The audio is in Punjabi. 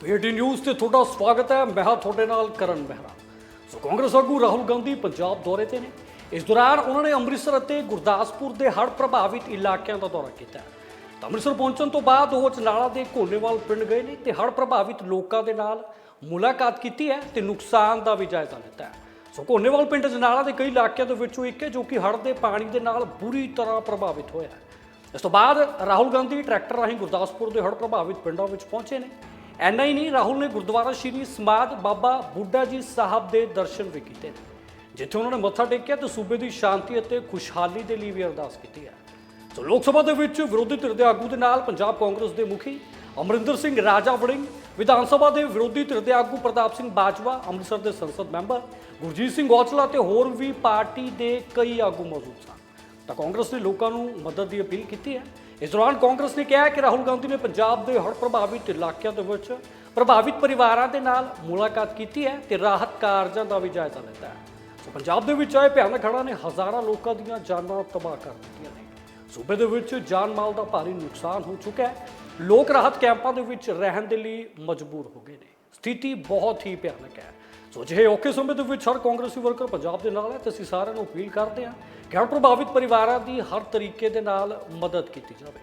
ਪੀਟੀ ਨਿਊਜ਼ ਤੇ ਤੁਹਾਡਾ ਸਵਾਗਤ ਹੈ। ਮੈਂ ਹਾਂ ਤੁਹਾਡੇ ਨਾਲ ਕਰਨ ਮਹਿਰਾ ਸੋ ਕਾਂਗਰਸ ਆਗੂ ਰਾਹੁਲ ਗਾਂਧੀ ਪੰਜਾਬ ਦੌਰੇ ਤੇ ਨੇ। ਇਸ ਦੌਰਾਨ ਉਹਨਾਂ ਨੇ ਅੰਮ੍ਰਿਤਸਰ ਅਤੇ ਗੁਰਦਾਸਪੁਰ ਦੇ ਹੜ੍ਹ ਪ੍ਰਭਾਵਿਤ ਇਲਾਕਿਆਂ ਦਾ ਦੌਰਾ ਕੀਤਾ। ਤਾਂ ਅੰਮ੍ਰਿਤਸਰ ਪਹੁੰਚਣ ਤੋਂ ਬਾਅਦ ਉਹ ਚਨਾਲਾ ਦੇ ਕੋਨੇਵਾਲ ਪਿੰਡ ਗਏ ਨੇ ਤੇ ਹੜ੍ਹ ਪ੍ਰਭਾਵਿਤ ਲੋਕਾਂ ਦੇ ਨਾਲ ਮੁਲਾਕਾਤ ਕੀਤੀ ਹੈ ਤੇ ਨੁਕਸਾਨ ਦਾ ਵੀ ਜਾਇਜ਼ਾ ਲਿੱਤਾ ਹੈ। ਸੋ ਕੋਨੇਵਾਲ ਪਿੰਡ ਜਨਾਲਾ ਦੇ ਕਈ ਇਲਾਕਿਆਂ ਦੇ ਵਿੱਚੋਂ ਇੱਕ ਹੈ ਜੋ ਕਿ ਹੜ੍ਹ ਦੇ ਪਾਣੀ ਦੇ ਨਾਲ ਬੁਰੀ ਤਰ੍ਹਾਂ ਪ੍ਰਭਾਵਿਤ ਹੋਇਆ ਹੈ। ਇਸ ਤੋਂ ਬਾਅਦ ਰਾਹੁਲ ਗਾਂਧੀ ਟਰੈਕਟਰ ਰਾਹੀਂ ਗੁਰਦਾਸਪੁਰ ਦੇ ਹੜ੍ਹ ਪ੍ਰਭਾਵਿਤ ਪਿੰਡਾਂ ਵਿੱਚ ਪਹੁੰਚੇ ਨੇ। ਐਨਾ ਹੀ ਨਹੀਂ ਰਾਹੁਲ ਨੇ ਗੁਰਦੁਆਰਾ ਸ਼੍ਰੀ ਸਮਾਧ ਬਾਬਾ ਬੁੱਢਾ ਜੀ ਸਾਹਿਬ ਦੇ ਦਰਸ਼ਨ ਵੀ ਕੀਤੇ ਨੇ, ਜਿੱਥੇ ਉਹਨਾਂ ਨੇ ਮੱਥਾ ਟੇਕਿਆ ਤੇ ਸੂਬੇ ਦੀ ਸ਼ਾਂਤੀ ਅਤੇ ਖੁਸ਼ਹਾਲੀ ਦੇ ਲਈ ਵੀ ਅਰਦਾਸ ਕੀਤੀ ਹੈ। ਸੋ ਲੋਕ ਸਭਾ ਦੇ ਵਿੱਚ ਵਿਰੋਧੀ ਧਿਰ ਦੇ ਆਗੂ ਦੇ ਨਾਲ ਪੰਜਾਬ ਕਾਂਗਰਸ ਦੇ ਮੁਖੀ ਅਮਰਿੰਦਰ ਸਿੰਘ ਰਾਜਾ ਵੜਿੰਗ, ਵਿਧਾਨ ਸਭਾ ਦੇ ਵਿਰੋਧੀ ਧਿਰ ਦੇ ਆਗੂ ਪ੍ਰਤਾਪ ਸਿੰਘ ਬਾਜਵਾ, ਅੰਮ੍ਰਿਤਸਰ ਦੇ ਸੰਸਦ ਮੈਂਬਰ ਗੁਰਜੀਤ ਸਿੰਘ ਔਜਲਾ ਤੇ ਹੋਰ ਵੀ ਪਾਰਟੀ ਦੇ ਕਈ ਆਗੂ ਮੌਜੂਦ ਸਨ। ਤਾਂ ਕਾਂਗਰਸ ਨੇ ਲੋਕਾਂ ਨੂੰ ਮਦਦ ਦੀ ਅਪੀਲ ਕੀਤੀ ਹੈ। ਇਸ ਦੌਰਾਨ ਕਾਂਗਰਸ ਨੇ ਕਿਹਾ ਕਿ ਰਾਹੁਲ ਗਾਂਧੀ ਨੇ ਪੰਜਾਬ ਦੇ ਹੜ ਪ੍ਰਭਾਵਿਤ ਇਲਾਕਿਆਂ ਦੇ ਵਿੱਚ ਪ੍ਰਭਾਵਿਤ ਪਰਿਵਾਰਾਂ ਦੇ ਨਾਲ ਮੁਲਾਕਾਤ ਕੀਤੀ ਹੈ ਤੇ ਰਾਹਤ ਕਾਰਜਾਂ ਦਾ ਵੀ ਜਾਇਜ਼ਾ ਲਿੱਤਾ ਹੈ। ਸੋ ਪੰਜਾਬ ਦੇ ਵਿੱਚ ਆਏ ਭਿਆਨਕ ਹੜ੍ਹਾਂ ਨੇ ਹਜ਼ਾਰਾਂ ਲੋਕਾਂ ਦੀਆਂ ਜਾਨਾਂ ਤਬਾਹ ਕਰ ਦਿੱਤੀਆਂ ਨੇ। ਸੂਬੇ ਦੇ ਵਿੱਚ ਜਾਨ ਮਾਲ ਦਾ ਭਾਰੀ ਨੁਕਸਾਨ ਹੋ ਚੁੱਕਾ ਹੈ। ਲੋਕ ਰਾਹਤ ਕੈਂਪਾਂ ਦੇ ਵਿੱਚ ਰਹਿਣ ਦੇ ਲਈ ਮਜਬੂਰ ਹੋ ਗਏ ਨੇ। ਸਥਿਤੀ ਬਹੁਤ ਹੀ ਭਿਆਨਕ ਹੈ। ਸੋ ਜਿਹੇ ਔਖੇ ਸਮੇਂ ਦੇ ਵਿੱਚ ਹਰ ਕਾਂਗਰਸੀ ਵਰਕਰ ਪੰਜਾਬ ਦੇ ਨਾਲ ਹੈ ਤੇ ਅਸੀਂ ਸਾਰਿਆਂ ਨੂੰ ਅਪੀਲ ਕਰਦੇ ਹਾਂ ਕਿ ਹੜ੍ਹ ਪ੍ਰਭਾਵਿਤ ਪਰਿਵਾਰਾਂ ਦੀ ਹਰ ਤਰੀਕੇ ਦੇ ਨਾਲ ਮਦਦ ਕੀਤੀ ਜਾਵੇ।